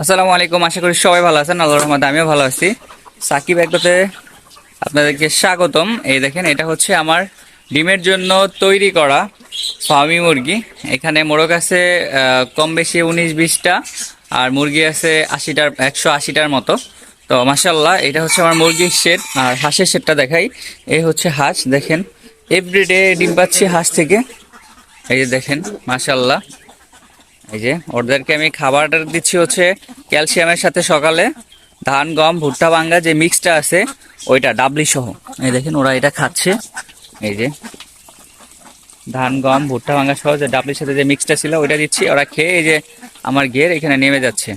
আসসালামু আলাইকুম, আশা করি সবাই ভালো আছেন। আল্লাহ রহমত আমিও ভালো আছি। সাকিব একটাতে আপনাদেরকে স্বাগতম। এই দেখেন, এটা হচ্ছে আমার ডিমের জন্য তৈরি করা ফার্মি মুরগি। এখানে মোরগ আছে কম বেশি উনিশ বিশটা, আর মুরগি আছে আশিটার, একশো আশিটার মতো। তো মাসাল্লাহ এটা হচ্ছে আমার মুরগির শেড আর হাঁসের শেডটা দেখাই। এই হচ্ছে হাঁস, দেখেন এভরিডে ডিম পাচ্ছি হাঁস থেকে। এই যে দেখেন মাসাল্লাহ এই যে, ওদেরকে আমি খাবারটা দিচ্ছি হচ্ছে ক্যালসিয়ামের সাথে সকালে। ধান, গম, ভুট্টা, ভাঙ্গা, যে মিক্সটা আছে, ওইটা, ডাবলি সহ। এই দেখেন, ওরা এটা খাচ্ছে। এই যে, ধান, গম, ভুট্টা, ভাঙ্গা সহ যে ডাবলির সাথে যে মিক্সটা ছিল, ওইটা দিচ্ছি। ওরা খেয়ে এই যে আমার ঘের এখানে নেমে যাচ্ছে।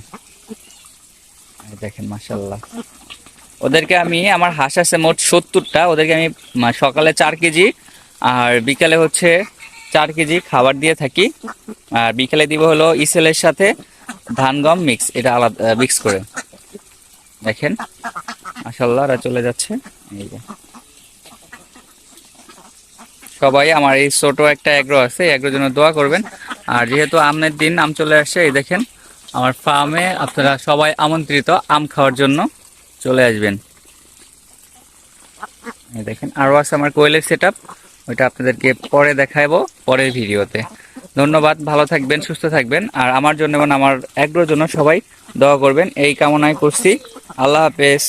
দেখেন মাসাল্লাহ ওদেরকে আমি, আমার হাঁস আছে মোট সত্তরটা। ওদেরকে আমি সকালে চার কেজি, আর বিকালে হচ্ছে চার কেজি খাবার দিয়ে থাকি। আর বিকেলে দিব হলো ইসেলের সাথে ধান গম মিক্স এটা আলাদা মিক্স করে। দেখেন মাসাল্লাহ চলে যাচ্ছে। সবাই, আমার এই ছোট একটা এগ্রো আছে এগ্রোর জন্য দোয়া করবেন। আর যেহেতু আমের দিন, আম চলে আসছে, এই দেখেন, আমার ফার্মে আপনারা সবাই আমন্ত্রিত আম খাওয়ার জন্য চলে আসবেন। দেখেন, আরও আছে আমার কোয়েলের সেট ওইটা আপনাদেরকে পরে দেখাবো, পরের ভিডিওতে। ধন্যবাদ, ভালো থাকবেন, সুস্থ থাকবেন। আর আমার জন্য এবং আমার এগ্রোর জন্য সবাই দোয়া করবেন। এই কামনায় করছি। আল্লাহ হাফেজ।